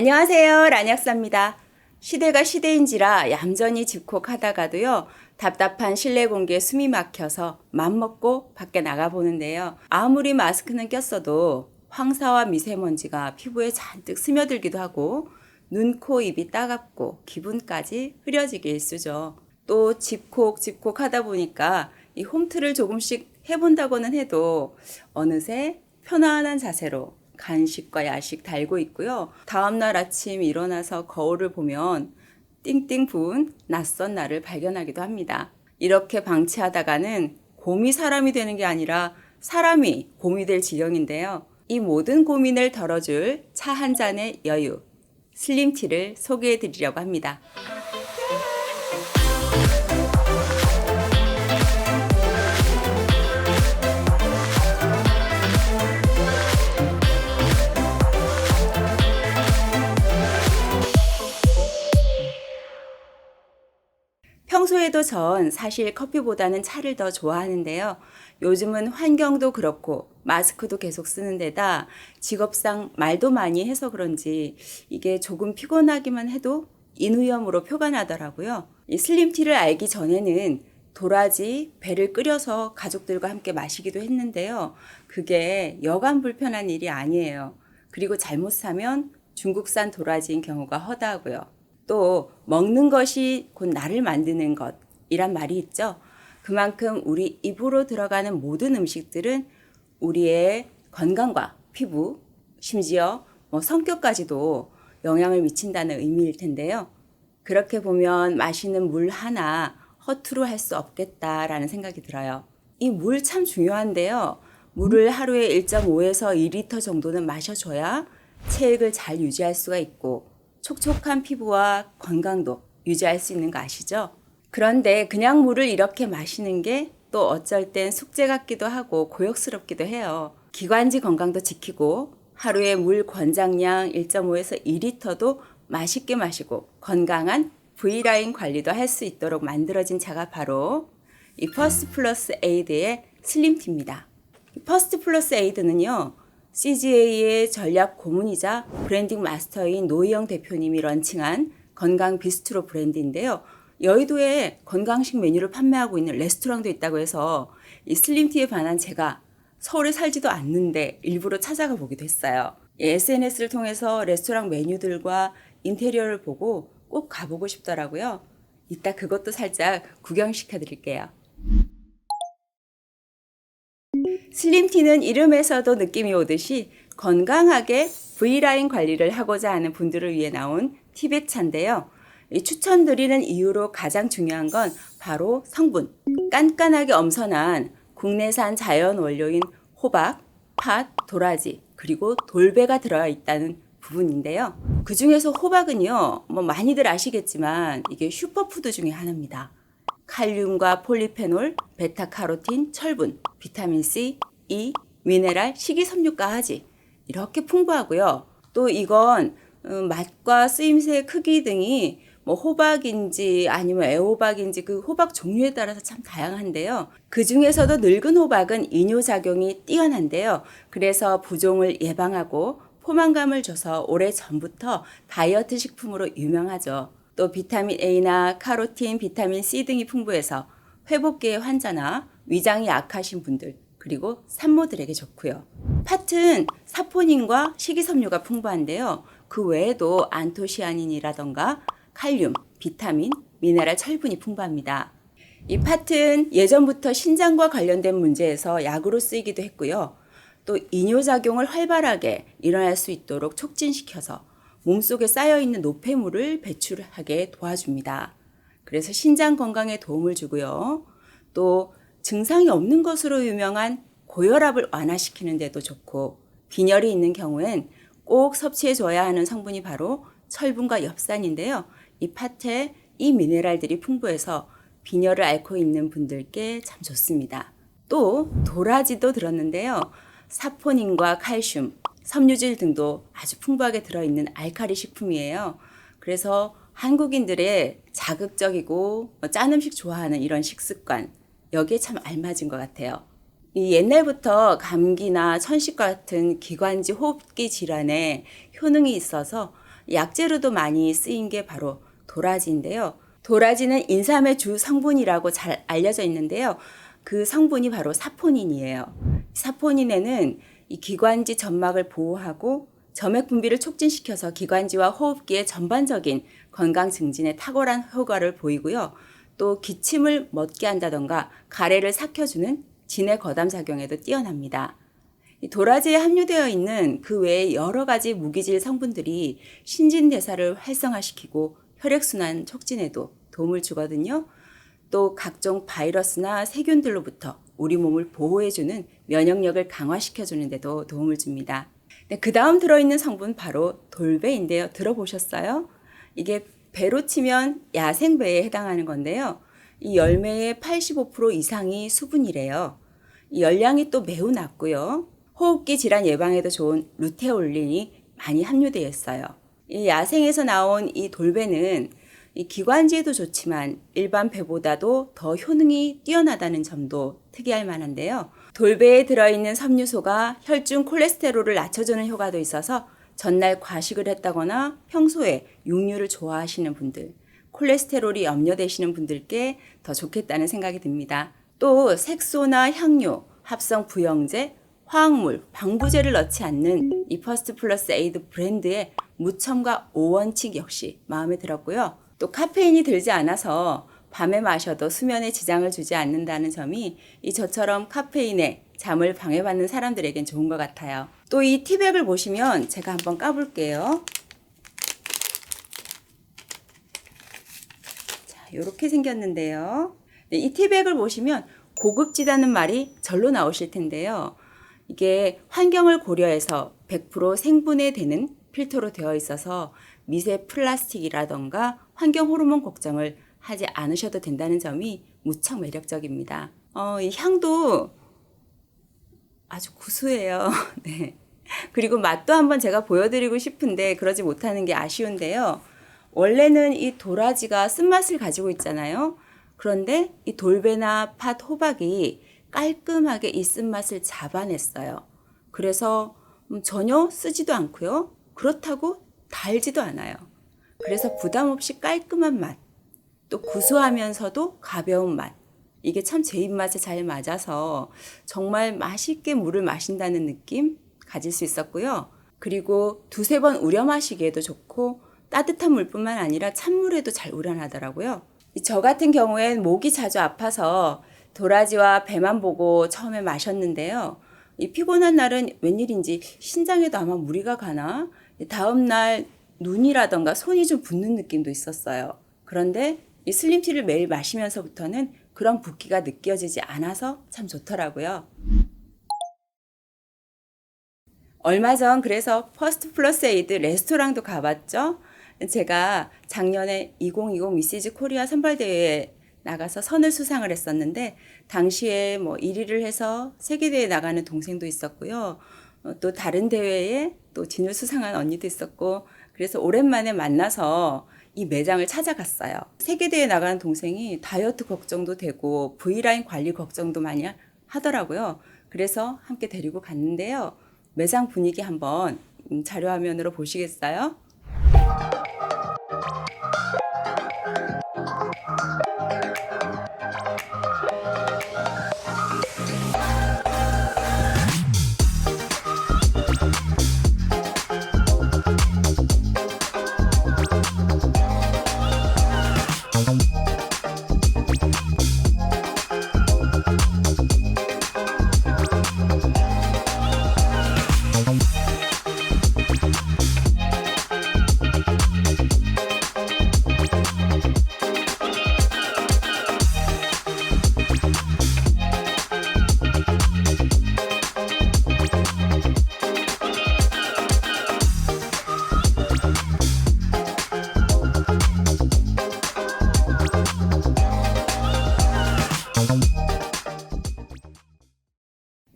안녕하세요. 란약사입니다. 시대가 시대인지라 얌전히 집콕하다가도요. 답답한 실내 공기에 숨이 막혀서 맘먹고 밖에 나가보는데요. 아무리 마스크는 꼈어도 황사와 미세먼지가 피부에 잔뜩 스며들기도 하고 눈, 코, 입이 따갑고 기분까지 흐려지게 일쑤죠. 또 집콕, 집콕 하다 보니까 이 홈트를 조금씩 해본다고는 해도 어느새 편안한 자세로 간식과 야식 달고 있고요. 다음날 아침 일어나서 거울을 보면 띵띵 부은 낯선 나를 발견하기도 합니다. 이렇게 방치하다가는 곰이 사람이 되는 게 아니라 사람이 곰이 될 지경인데요. 이 모든 고민을 덜어줄 차 한 잔의 여유, 슬림티를 소개해 드리려고 합니다. 전 사실 커피보다는 차를 더 좋아하는데요. 요즘은 환경도 그렇고 마스크도 계속 쓰는 데다 직업상 말도 많이 해서 그런지 이게 조금 피곤하기만 해도 인후염으로 표가 나더라고요. 이 슬림티를 알기 전에는 도라지, 배를 끓여서 가족들과 함께 마시기도 했는데요. 그게 여간 불편한 일이 아니에요. 그리고 잘못 사면 중국산 도라지인 경우가 허다하고요. 또 먹는 것이 곧 나를 만드는 것 이란 말이 있죠. 그만큼 우리 입으로 들어가는 모든 음식들은 우리의 건강과 피부, 심지어 뭐 성격까지도 영향을 미친다는 의미일 텐데요. 그렇게 보면 마시는 물 하나 허투루 할 수 없겠다라는 생각이 들어요. 이 물 참 중요한데요. 물을 하루에 1.5에서 2리터 정도는 마셔줘야 체액을 잘 유지할 수가 있고 촉촉한 피부와 건강도 유지할 수 있는 거 아시죠? 그런데 그냥 물을 이렇게 마시는 게 또 어쩔 땐 숙제 같기도 하고 고역스럽기도 해요. 기관지 건강도 지키고 하루에 물 권장량 1.5에서 2리터도 맛있게 마시고 건강한 V라인 관리도 할 수 있도록 만들어진 차가 바로 이 퍼스트 플러스 에이드의 슬림티입니다. 퍼스트 플러스 에이드는요. CGA의 전략 고문이자 브랜딩 마스터인 노희영 대표님이 런칭한 건강 비스트로 브랜드인데요. 여의도에 건강식 메뉴를 판매하고 있는 레스토랑도 있다고 해서 이 슬림티에 반한 제가 서울에 살지도 않는데 일부러 찾아가 보기도 했어요. SNS를 통해서 레스토랑 메뉴들과 인테리어를 보고 꼭 가보고 싶더라고요. 이따 그것도 살짝 구경시켜 드릴게요. 슬림티는 이름에서도 느낌이 오듯이 건강하게 V라인 관리를 하고자 하는 분들을 위해 나온 티백 차인데요. 이 추천드리는 이유로 가장 중요한 건 바로 성분. 깐깐하게 엄선한 국내산 자연 원료인 호박, 팥, 도라지, 그리고 돌배가 들어있다는 부분인데요. 그 중에서 호박은요, 뭐 많이들 아시겠지만 이게 슈퍼푸드 중에 하나입니다. 칼륨과 폴리페놀, 베타카로틴, 철분, 비타민 C, E, 미네랄, 식이섬유까지 이렇게 풍부하고요. 또 이건 음, 맛과 쓰임새 크기 등이 뭐 호박인지 아니면 애호박인지 그 호박 종류에 따라서 참 다양한데요. 그 중에서도 늙은 호박은 이뇨작용이 뛰어난데요. 그래서 부종을 예방하고 포만감을 줘서 오래 전부터 다이어트 식품으로 유명하죠. 또 비타민 A나 카로틴, 비타민 C 등이 풍부해서 회복기의 환자나 위장이 약하신 분들 그리고 산모들에게 좋고요. 팥은 사포닌과 식이섬유가 풍부한데요. 그 외에도 안토시아닌이라던가 칼륨, 비타민, 미네랄, 철분이 풍부합니다. 이 팥은 예전부터 신장과 관련된 문제에서 약으로 쓰이기도 했고요. 또 이뇨작용을 활발하게 일어날 수 있도록 촉진시켜서 몸속에 쌓여있는 노폐물을 배출하게 도와줍니다. 그래서 신장 건강에 도움을 주고요. 또 증상이 없는 것으로 유명한 고혈압을 완화시키는 데도 좋고 빈혈이 있는 경우엔 꼭 섭취해 줘야 하는 성분이 바로 철분과 엽산인데요. 이 팥에 이 미네랄들이 풍부해서 빈혈을 앓고 있는 분들께 참 좋습니다. 또 도라지도 들었는데요. 사포닌과 칼슘, 섬유질 등도 아주 풍부하게 들어있는 알카리 식품이에요. 그래서 한국인들의 자극적이고 짠 음식 좋아하는 이런 식습관, 여기에 참 알맞은 것 같아요. 이 옛날부터 감기나 천식과 같은 기관지 호흡기 질환에 효능이 있어서 약재로도 많이 쓰인 게 바로 도라지인데요. 도라지는 인삼의 주 성분이라고 잘 알려져 있는데요. 그 성분이 바로 사포닌이에요. 사포닌에는 이 기관지 점막을 보호하고 점액 분비를 촉진시켜서 기관지와 호흡기의 전반적인 건강 증진에 탁월한 효과를 보이고요. 또 기침을 멎게 한다던가 가래를 삭혀주는 진해 거담 작용에도 뛰어납니다. 이 도라지에 함유되어 있는 그 외에 여러 가지 무기질 성분들이 신진대사를 활성화시키고 혈액순환 촉진에도 도움을 주거든요. 또 각종 바이러스나 세균들로부터 우리 몸을 보호해주는 면역력을 강화시켜주는 데도 도움을 줍니다. 네, 그 다음 들어있는 성분 바로 돌배인데요. 들어보셨어요? 이게 배로 치면 야생배에 해당하는 건데요. 이 열매의 85% 이상이 수분이래요. 이 열량이 또 매우 낮고요. 호흡기 질환 예방에도 좋은 루테올린이 많이 함유되어 있어요. 이 야생에서 나온 이 돌배는 이 기관지에도 좋지만 일반 배보다도 더 효능이 뛰어나다는 점도 특이할 만한데요. 돌배에 들어있는 섬유소가 혈중 콜레스테롤을 낮춰주는 효과도 있어서 전날 과식을 했다거나 평소에 육류를 좋아하시는 분들, 콜레스테롤이 염려되시는 분들께 더 좋겠다는 생각이 듭니다. 또 색소나 향료, 합성 부영제, 화학물, 방부제를 넣지 않는 이 퍼스트 플러스 에이드 브랜드의 무첨가 5원칙 역시 마음에 들었고요. 또 카페인이 들지 않아서 밤에 마셔도 수면에 지장을 주지 않는다는 점이 이 저처럼 카페인에 잠을 방해받는 사람들에겐 좋은 것 같아요. 또 이 티백을 보시면 제가 한번 까볼게요. 자, 이렇게 생겼는데요. 네, 이 티백을 보시면 고급지다는 말이 절로 나오실 텐데요. 이게 환경을 고려해서 100% 생분해되는 필터로 되어 있어서 미세 플라스틱이라던가 환경 호르몬 걱정을 하지 않으셔도 된다는 점이 무척 매력적입니다. 어, 이 향도 아주 구수해요. 네. 그리고 맛도 한번 제가 보여드리고 싶은데 그러지 못하는 게 아쉬운데요. 원래는 이 도라지가 쓴맛을 가지고 있잖아요. 그런데 이 돌배나 팥, 호박이 깔끔하게 이 쓴맛을 잡아냈어요. 그래서 음, 전혀 쓰지도 않고요. 그렇다고 달지도 않아요. 그래서 부담 없이 깔끔한 맛, 또 구수하면서도 가벼운 맛. 이게 참 제 입맛에 잘 맞아서 정말 맛있게 물을 마신다는 느낌 가질 수 있었고요. 그리고 두세 번 우려 마시기에도 좋고 따뜻한 물뿐만 아니라 찬물에도 잘 우려나더라고요. 저 같은 경우엔 목이 자주 아파서 도라지와 배만 보고 처음에 마셨는데요. 이 피곤한 날은 웬일인지 신장에도 아마 무리가 가나 다음 날 눈이라던가 손이 좀 붓는 느낌도 있었어요. 그런데 이 슬림티를 매일 마시면서부터는 그런 붓기가 느껴지지 않아서 참 좋더라고요. 얼마 전 그래서 퍼스트 플러스 에이드 레스토랑도 가봤죠. 제가 작년에 2020 미시즈 코리아 선발대회에 나가서 선을 수상을 했었는데 당시에 뭐 1위를 해서 세계대회 나가는 동생도 있었고요. 어, 또 다른 대회에 또 진을 수상한 언니도 있었고 그래서 오랜만에 만나서 이 매장을 찾아갔어요. 세계대회 나가는 동생이 다이어트 걱정도 되고 V라인 관리 걱정도 많이 하더라고요. 그래서 함께 데리고 갔는데요. 매장 분위기 한번 음, 자료화면으로 보시겠어요?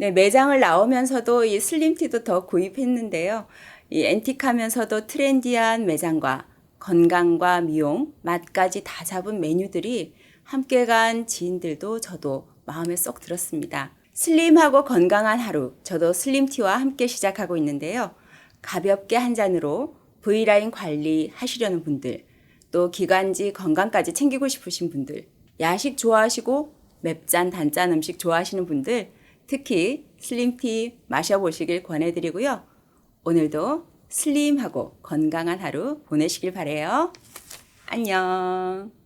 네, 매장을 나오면서도 이 슬림티도 더 구입했는데요. 이 앤틱하면서도 트렌디한 매장과 건강과 미용, 맛까지 다 잡은 메뉴들이 함께 간 지인들도 저도 마음에 쏙 들었습니다. 슬림하고 건강한 하루, 저도 슬림티와 함께 시작하고 있는데요. 가볍게 한 잔으로 V라인 관리 하시려는 분들, 또 기관지 건강까지 챙기고 싶으신 분들, 야식 좋아하시고 맵짠 단짠 음식 좋아하시는 분들, 특히 슬림티 마셔보시길 권해드리고요. 오늘도 슬림하고 건강한 하루 보내시길 바래요. 안녕.